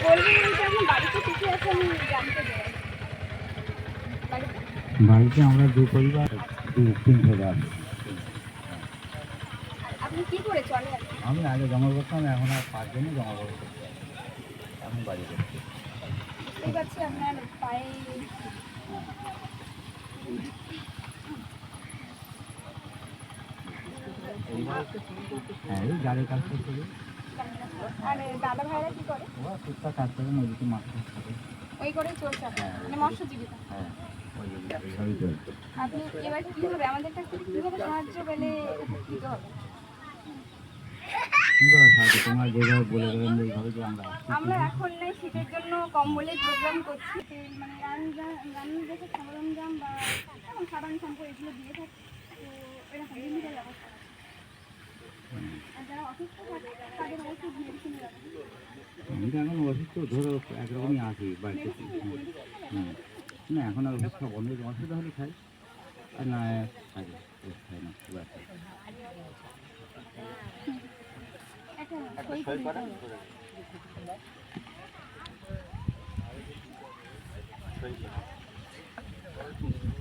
বাড়িতে বাড়িতে বাড়িতে আমরা দু পরিবার দু তিন পরিবার। আপনি কি করে চলে আমি আগে জমা করতাম এখন আর পাঁচজনই জমা করতে এখন বাড়ি করছি হ্যাঁ এই গাড়ির কাজ করতে আর দাদা ভাইরা কি করে? ওরা টুকটাক কাজ করে নদীতে মাছ টাছ ওই করেই চলছে আপনার মানে মৎস্যজীবিকা হ্যাঁ ওই সবই চলছে। আপনি এবার কি হবে? আমাদের কাছ থেকে কীভাবে সাহায্য পেলে উপকৃত হবে? কীভাবে সাহায্য? তোমরা যেভাবে বলে দেবেন এইভাবে যে আমরা আমরা এখন নেই শীতের জন্য কম্বলের প্রোগ্রাম করছি। মানে রান রান দেখে সরঞ্জাম বা যেমন সাবান এগুলো দিয়ে থাকি তো এরকম লিমিটের ব্যবস্থা আছে। আর যারা অসুস্থ থাকে তাদের ওষুধ মেডিসিনের ব্যবস্থা আমি এখন অসুস্থ, ধরো একরকমই আছি বাড়িতে। হুম। না, এখন আর ওষুধ খাব অনেক অসুবিধা হলে খাই আর না, খাই খাই না দিতে হবে।